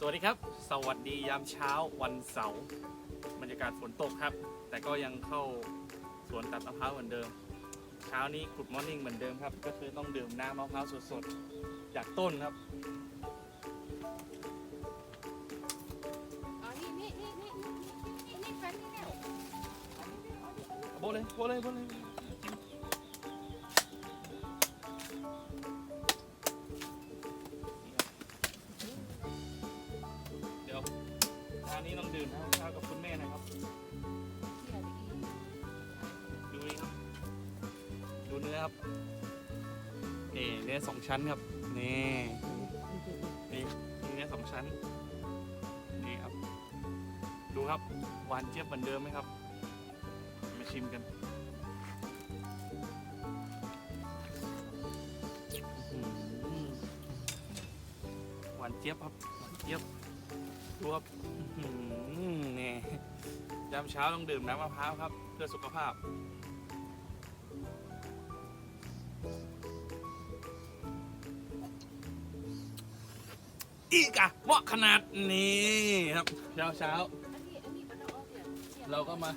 สวัสดีครับ สวัสดียามเช้าวันเสาร์บรรยากาศฝนตกครับ แต่ก็ยังเข้าสวนตัดมะพร้าวเหมือนเดิม เช้านี้กุดมอร์นิ่งเหมือนเดิมครับ ก็คือต้องดื่มน้ำมะพร้าวสดๆ จากต้นครับ อ๋อนี่นี่นี่นี่นี่นี่แฟนนี่เนี่ยโบะเลยโบะเลยโบะเลย นี้ต้องดื่มน้ำมะพร้าวกับคุณแม่นะครับ ดูนี่ครับ ดูเนื้อครับนี่เนื้อสองชั้นครับ นี่นี่เนื้อสองชั้น นี่ครับ ดูครับ หวานเจี๊ยบเหมือนเดิมไหมครับ มาชิมกันหวานเจี๊ยบครับ หวานเจี๊ยบ ดูครับอื้อหือนี่ยามเช้าต้องดื่มน้ำมะพร้าวครับ เพื่อสุขภาพ อีกอะเหมาะขนาดนี้ครับ เช้าเช้าอันนี้อันนี้มันเอาออกเนี่ยนี่ยเราก็มา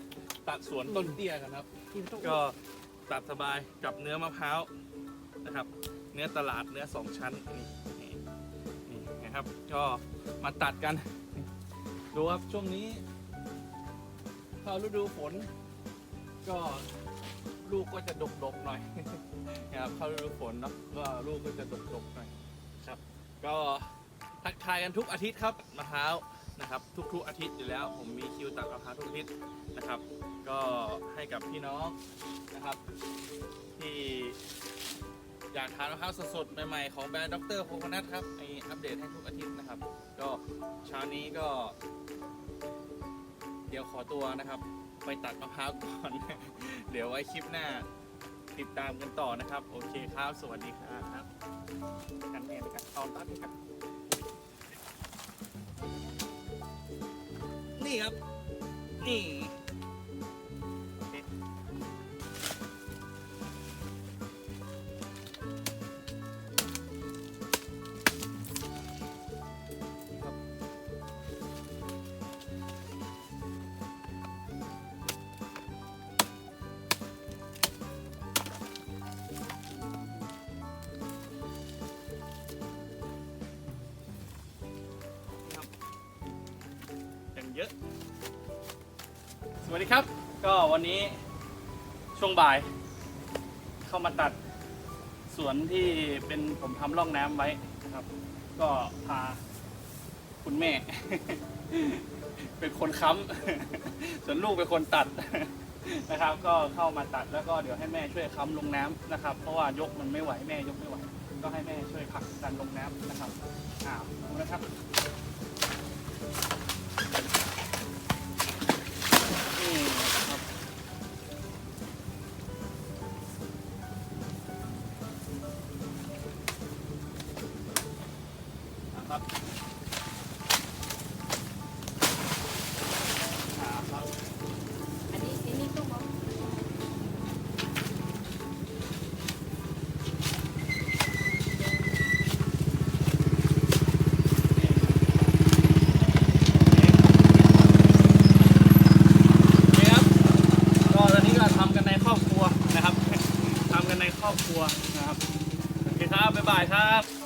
ตัดสวนต้นเตี้ยกันครับ ก็ตัดสบายกับเนื้อมะพร้าวนะครับ เนื้อตลาดเนื้อสองชั้นนี่ นะครับ ก็มาตัดกัน ดูครับช่วงนี้ เข้าฤดูฝน ก็ลูกก็จะดกๆหน่อยนะครับเข้าฤดูฝนเนาะก็ลูกก็จะดกๆหน่อยครับ ก็ทักทายกันทุกอาทิตย์ครับมะพร้าวนะครับ ทุกๆอาทิตย์อยู่แล้ว ผมมีคิวตัดมะพร้าวทุกอาทิตย์นะครับ ก็ให้กับพี่น้องนะครับ อยากทานมะพร้าวสดๆใหม่ๆของแบรนด์ดรโคโคนัทครับมีอัปเดตให้ทุกอาทิตย์นะครับ ก็เช้านี้ก็ เดี๋ยวขอตัวนะครับ ไปตัดมะพร้าวก่อน เดี๋ยวไว้คลิปหน้าติดตามกันต่อนะครับ โอเคครับ สวัสดีครับกันแน่นะครับตอนตัดนี่ครับนี่ครับนี่ ย่างเยอะ สวัสดีครับ ก็วันนี้ช่วงบ่าย เข้ามาตัดสวนที่เป็นผมทำร่องน้ำไว้นะครับ ก็พาคุณแม่ เป็นคนค้ำส่วนลูกเป็นคนตัดนะครับ ก็เข้ามาตัดแล้วก็เดี๋ยวให้แม่ช่วยค้ำลงน้ำนะครับ เพราะว่ายกมันไม่ไหวแม่ยกไม่ไหวก็ให้แม่ช่วยผลักดันลงน้ำนะครับอ่าดูนะครับ ครับอ่าครับอันนี้อันนี้ต้องเอานี่ครับก็ตอนนี้ก็ทำกันในครอบครัวนะครับทำกันในครอบครัวนะครับโอเคครับบ๊ายบายครับ